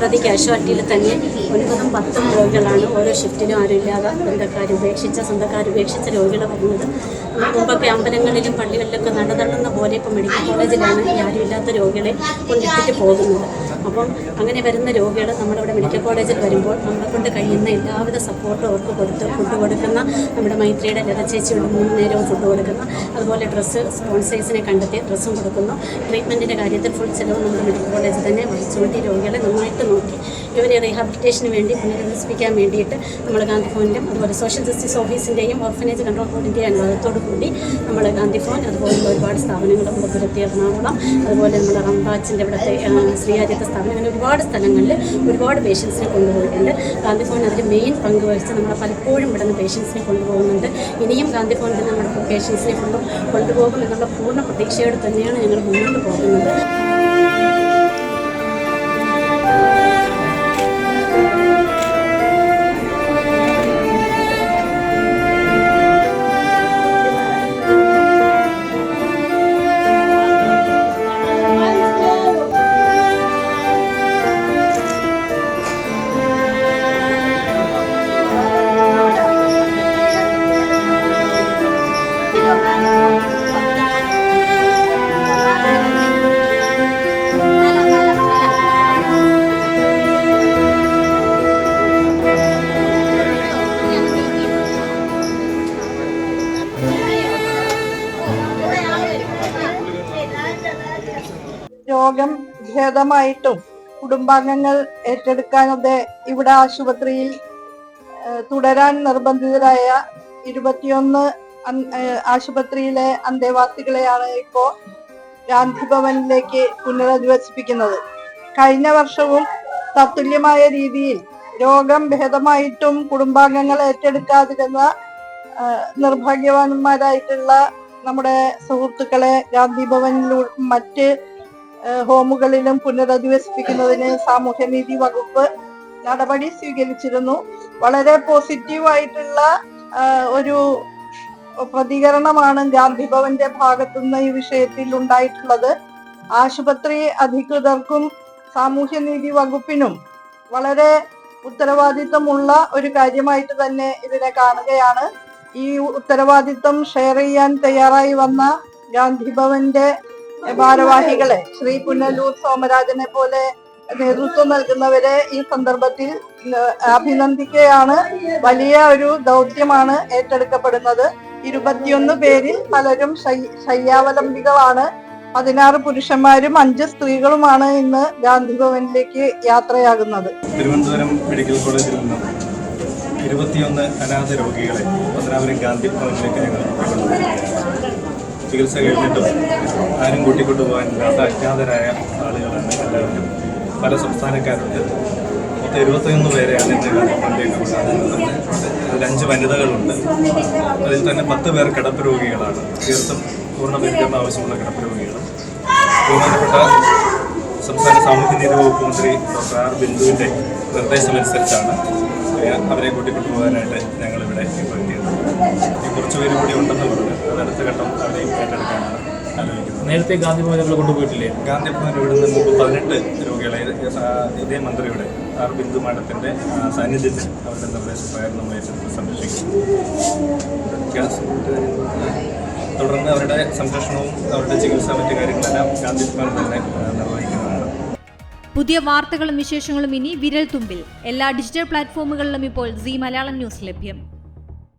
പ്രതി കാഷ്വാലിറ്റിയിൽ തന്നെ ഒൻപതും പത്തും രോഗികളാണ് ഓരോ ഷിഫ്റ്റിലും ആരുമില്ലാതെ ബന്ധക്കാർ ഉപേക്ഷിച്ച സ്വന്തക്കാർ ഉപേക്ഷിച്ച രോഗികൾ വരുന്നത് മുമ്പൊക്കെ അമ്പലങ്ങളിലും പള്ളികളിലൊക്കെ നടതള്ളുന്ന പോലെ ഇപ്പോൾ മെഡിക്കൽ കോളേജിലാണ് ഈ ആരുമില്ലാത്ത രോഗികളെ കൊണ്ടിട്ടിട്ട് പോകുന്നത്. അപ്പം അങ്ങനെ വരുന്ന രോഗികൾ നമ്മളിവിടെ മെഡിക്കൽ കോളേജിൽ വരുമ്പോൾ നമ്മളെ കൊണ്ട് കഴിയുന്ന എല്ലാവിധ സപ്പോർട്ടും അവർക്ക് കൊടുത്ത് ഫുഡ് കൊടുക്കുന്ന നമ്മുടെ മൈത്രിയുടെ ലത ചേച്ചിയുടെ മൂന്ന് നേരവും ഫുഡ് കൊടുക്കുന്ന അതുപോലെ ഡ്രസ്സ് സ്പോൺസേഴ്സിനെ കണ്ടെത്തി ഡ്രസ്സും കൊടുക്കുന്നു. ട്രീറ്റ്മെന്റിന്റെ കാര്യത്തിൽ ഫുൾ ചിലവ് നമ്മുടെ മെഡിക്കൽ കോളേജിൽ തന്നെ വഹിച്ചുകൊണ്ട് രോഗികളെ നന്നായിട്ട് നോക്കി. ഇവരെ റീഹാബിലിറ്റേഷന് വേണ്ടി പുനരധിവസിപ്പിക്കാൻ വേണ്ടിയിട്ട് നമ്മൾ ഗാന്ധി ഭവനിലും അതുപോലെ സോഷ്യൽ ജസ്റ്റിസ് ഓഫീസിന്റെയും ഓർഫനേജ് കൺട്രോൾ ബോർഡിന്റെയും അനുവാദത്തോടു കൂടി നമ്മൾ ഗാന്ധി ഭവൻ അതുപോലുള്ള ഒരുപാട് സ്ഥാപനങ്ങൾ മുഖപുരത്തി എറണാകുളം അതുപോലെ നമ്മുടെ റംബാച്ചിന്റെ ഇവിടുത്തെ ആ, ശ്രീകാര്യത്തെ സ്ഥാപനം അങ്ങനെ ഒരുപാട് സ്ഥലങ്ങളിൽ ഒരുപാട് പേഷ്യൻസിനെ കൊണ്ടുപോയിട്ടുണ്ട്. ഗാന്ധി ഭവൻ അതിൽ മെയിൻ പങ്ക് വഹിച്ച് നമ്മളെ പലപ്പോഴും ഇവിടുന്ന് പേഷ്യൻസിനെ കൊണ്ടുപോകുന്നുണ്ട്. ഇനിയും ഗാന്ധി ഭവനിൽ നമ്മുടെ പേഷ്യൻസിനെ കൊണ്ടും കൊണ്ടുപോകും എന്നുള്ള പൂർണ പ്രതീക്ഷയോടെ തന്നെയാണ് ഞങ്ങൾ മുന്നോട്ട് പോകുന്നത്. രോഗം ഭേദമായിട്ടും കുടുംബാംഗങ്ങൾ ഏറ്റെടുക്കാതെ ഇവിടെ ആശുപത്രിയിൽ തുടരാൻ നിർബന്ധിതരായ ഇരുപത്തിയൊന്ന് ആശുപത്രിയിലെ അന്തേവാസികളെയാണ് ഇപ്പോൾ ഗാന്ധി ഭവനിലേക്ക് പുനരധിവസിപ്പിക്കുന്നത്. കഴിഞ്ഞ വർഷവും തത്തുല്യമായ രീതിയിൽ രോഗം ഭേദമായിട്ടും കുടുംബാംഗങ്ങൾ ഏറ്റെടുക്കാതിരുന്ന നിർഭാഗ്യവാന്മാരായിട്ടുള്ള നമ്മുടെ സുഹൃത്തുക്കളെ ഗാന്ധി ഭവനിലൂടെ മറ്റ് ഹോമുകളിലും പുനരധിവസിപ്പിക്കുന്നതിന് സാമൂഹ്യനീതി വകുപ്പ് നടപടി സ്വീകരിച്ചിരുന്നു. വളരെ പോസിറ്റീവായിട്ടുള്ള ഒരു പ്രതികരണമാണ് ഗാന്ധി ഭവന്റെ ഭാഗത്തുനിന്ന് ഈ വിഷയത്തിൽ ഉണ്ടായിട്ടുള്ളത്. ആശുപത്രി അധികൃതർക്കും സാമൂഹ്യനീതി വകുപ്പിനും വളരെ ഉത്തരവാദിത്തമുള്ള ഒരു കാര്യമായിട്ട് തന്നെ ഇതിനെ കാണുകയാണ്. ഈ ഉത്തരവാദിത്തം ഷെയർ ചെയ്യാൻ തയ്യാറായി വന്ന ഗാന്ധി ഭവന്റെ ഭാരവാഹികളെ ശ്രീ പുനലൂർ സോമരാജനെ പോലെ നേതൃത്വം നൽകുന്നവരെ ഈ സന്ദർഭത്തിൽ അഭിനന്ദിക്കുകയാണ് വലിയ ഒരു ദൗത്യമാണ് ഏറ്റെടുക്കപ്പെടുന്നത്. ഇരുപത്തിയൊന്ന് പേരിൽ പലരും ശയ്യാവലംബികളാണ്. പതിനാറ് പുരുഷന്മാരും അഞ്ച് സ്ത്രീകളുമാണ് ഇന്ന് ഗാന്ധി ഭവനിലേക്ക് യാത്രയാകുന്നത്. തിരുവനന്തപുരം മെഡിക്കൽ കോളേജിൽ നിന്ന് ഇരുപത്തിയൊന്ന് അനാഥ രോഗികളെ പതിനാപുരം ഗാന്ധി ഭവനിലേക്ക് ഞങ്ങൾ ചികിത്സ കഴിഞ്ഞിട്ടും ആരും കൂട്ടിക്കൊണ്ടു പോകാനില്ലാത്ത അജ്ഞാതരായ ആളുകളാണ് എല്ലാവരും. പല സംസ്ഥാനക്കാരുണ്ട്. മൊത്തം ഇരുപത്തിയൊന്ന് പേരെയാണ് ഗാന്ധി ഭവനിലേക്ക് അതിൽ അഞ്ച് വനിതകളുണ്ട്. അതിൽ തന്നെ പത്ത് പേർ കിടപ്പ് രോഗികളാണ് തീർത്തും പൂർണ പരിചരണം ആവശ്യമുള്ള കിടപ്പ് രോഗികളും ബഹുമാനപ്പെട്ട സംസ്ഥാന സാമൂഹ്യനീതി വകുപ്പ് മന്ത്രി ഡോക്ടർ ആർ ബിന്ദുവിന്റെ നിർദ്ദേശമനുസരിച്ചാണ് അവരെ കൂട്ടിക്കൊണ്ടുപോകാനായിട്ട് ഞങ്ങൾ ഇവിടെ ഇപ്പോൾ എത്തിയത് ഈ കുറച്ച് പേര് കൂടി ഉണ്ടെന്ന് പറഞ്ഞു. അത് അടുത്ത ഘട്ടം അവരെയും ഏറ്റെടുക്കാനാണ് ആലോചിക്കുന്നത്. നേരത്തെ ഗാന്ധി ഭവനിൽ കൊണ്ടുപോയിട്ടില്ലേ? ഗാന്ധി ഭവൻ നിന്ന് മുമ്പ് പതിനെട്ട് രോഗികളെ ഇത് ഇതേ മന്ത്രിയുടെ ആർ ബിന്ദു മാഡത്തിന്റെ സാന്നിധ്യത്തിൽ അവരുടെ നിർദ്ദേശപ്രകാരം നമ്മൾ ഏറ്റെടുത്ത് സംരക്ഷിക്കും തുടർന്ന് അവരുടെ സംരക്ഷണവും അവരുടെ ചികിത്സ മറ്റു കാര്യങ്ങളെല്ലാം ഗാന്ധി ഭവൻ തന്നെ നിർവഹിക്കുന്നതാണ്. പുതിയ വാർത്തകളും വിശേഷങ്ങളും ഇനി വിരൽ തുമ്പിൽ എല്ലാ ഡിജിറ്റൽ പ്ലാറ്റ്ഫോമുകളിലും ഇപ്പോൾ സി മലയാളം ന്യൂസ് ലഭ്യം.